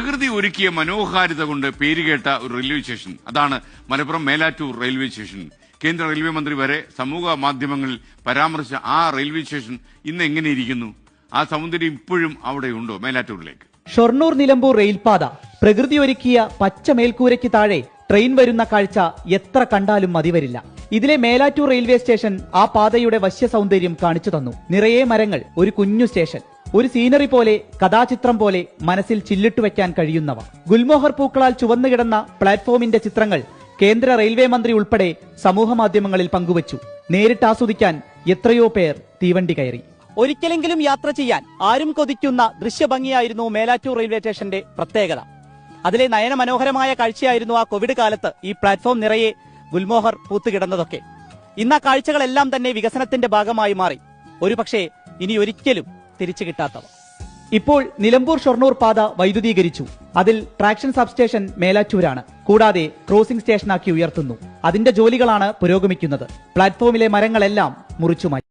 പ്രകൃതി ഒരുക്കിയ മനോഹാരിത കൊണ്ട് പേരുകേട്ട ഒരു റെയിൽവേ സ്റ്റേഷൻ. അതാണ് മലപ്പുറം മേലാറ്റൂർ റെയിൽവേ സ്റ്റേഷൻ. കേന്ദ്ര റെയിൽവേ മന്ത്രി വരെ സമൂഹ മാധ്യമങ്ങളിൽ പരാമർശിച്ച ആ റെയിൽവേ സ്റ്റേഷൻ ഇന്ന് എങ്ങനെയിരിക്കുന്നു ആ സൗന്ദര്യം ഇപ്പോഴും അവിടെ ഉണ്ടോ മേലാറ്റൂരിലേക്ക്? ഷൊർണൂർ നിലമ്പൂർ റെയിൽപാത. പ്രകൃതി ഒരുക്കിയ പച്ച മേൽക്കൂരയ്ക്ക് താഴെ ട്രെയിൻ വരുന്ന കാഴ്ച എത്ര കണ്ടാലും മതിവരില്ല. ഇതിലെ മേലാറ്റൂർ റെയിൽവേ സ്റ്റേഷൻ ആ പാതയുടെ വശ്യ സൗന്ദര്യം കാണിച്ചു തന്നു. നിറയെ മരങ്ങൾ ഒരു കുഞ്ഞു സ്റ്റേഷൻ. ഒരു സീനറി പോലെ കഥാചിത്രം പോലെ മനസ്സിൽ ചില്ലിട്ടു വെക്കാൻ കഴിയുന്നവ. ഗുൽമോഹർ പൂക്കളാൽ ചുവന്നു കിടന്ന പ്ലാറ്റ്ഫോമിന്റെ ചിത്രങ്ങൾ കേന്ദ്ര റെയിൽവേ മന്ത്രി ഉൾപ്പെടെ സമൂഹമാധ്യമങ്ങളിൽ പങ്കുവച്ചു. നേരിട്ട് ആസ്വദിക്കാൻ എത്രയോ പേർ തീവണ്ടി കയറി. ഒരിക്കലെങ്കിലും യാത്ര ചെയ്യാൻ ആരും കൊതിക്കുന്ന ദൃശ്യഭംഗിയായിരുന്നു മേലാറ്റൂർ റെയിൽവേ സ്റ്റേഷന്റെ പ്രത്യേകത. അതിലെ നയനമനോഹരമായ കാഴ്ചയായിരുന്നു ആ കോവിഡ് കാലത്ത് ഈ പ്ലാറ്റ്ഫോം നിറയെ ഗുൽമോഹർ പൂത്തുകിടന്നതൊക്കെ. ഇന്ന് കാഴ്ചകളെല്ലാം തന്നെ വികസനത്തിന്റെ ഭാഗമായി മാറി. ഒരുപക്ഷെ ഇനി ഒരിക്കലും തിരിച്ചു കിട്ടാത്തവ. ഇപ്പോൾ നിലമ്പൂർ ഷൊർണൂർ പാത വൈദ്യുതീകരിച്ചു. അതിൽ ട്രാക്ഷൻ സബ്സ്റ്റേഷൻ മേലാറ്റൂരാണ്. കൂടാതെ ക്രോസിംഗ് സ്റ്റേഷനാക്കി ഉയർത്തുന്നു. അതിന്റെ ജോലികളാണ് പുരോഗമിക്കുന്നത്. പ്ലാറ്റ്ഫോമിലെ മരങ്ങളെല്ലാം മുറിച്ചുമാറ്റി.